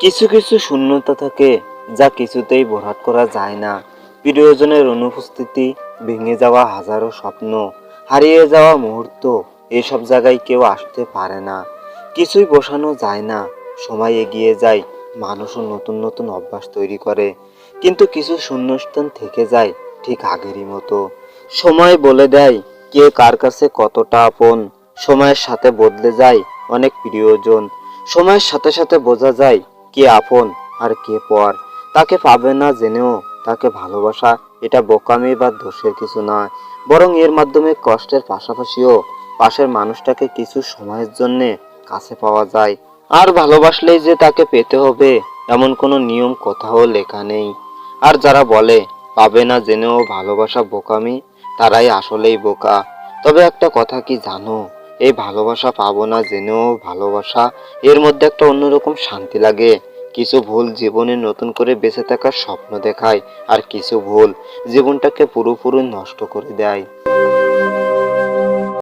কিছু কিছু শূন্যতা থাকে যা কিছুতেই ভরাট করা যায় না। প্রিয়জনের অনুপস্থিতি, ভেঙে যাওয়া হাজারো স্বপ্ন, হারিয়ে যাওয়া মুহূর্ত, এসব জায়গায় কেউ আসতে পারে না। কিছুই বসানো যায় না। সময় এগিয়ে যায়, মানুষও নতুন নতুন অভ্যাস তৈরি করে। কিন্তু কিছু শূন্যস্থান থেকে যায় ঠিক আগেরই মতো। সময় বলে দেয় কে কার কাছে কতটা আপন। সময়ের সাথে বদলে যায় অনেক প্রিয়জন। সময়ের সাথে সাথে বোঝা যায় কে আপন আর কে পর। তাকে পাবে না জেনেও তাকে ভালোবাসা, এটা বোকামি বা দোষের কিছু নয়। বরং এর মাধ্যমে কষ্টের পাশাপাশিও পাশের মানুষটাকে কিছু সময়ের জন্য কাছে পাওয়া যায়। আর ভালোবাসলেই যে তাকে পেতে হবে, এমন কোনো নিয়ম, কোথাও লেখা নেই। আর যারা বলে, পাবে না জেনেও ভালোবাসা বোকামি, তারাই আসলেই বোকা। তবে একটা কথা কি জানো? এই ভালোবাসা পাবো না জেনেও ভালোবাসা, এর মধ্যে একটা অন্যরকম শান্তি লাগে। কিছু ভুল জীবনে নতুন করে বেঁচে থাকার স্বপ্ন দেখায়, আর কিছু ভুল জীবনটাকে পুরোপুরি নষ্ট করে দেয়।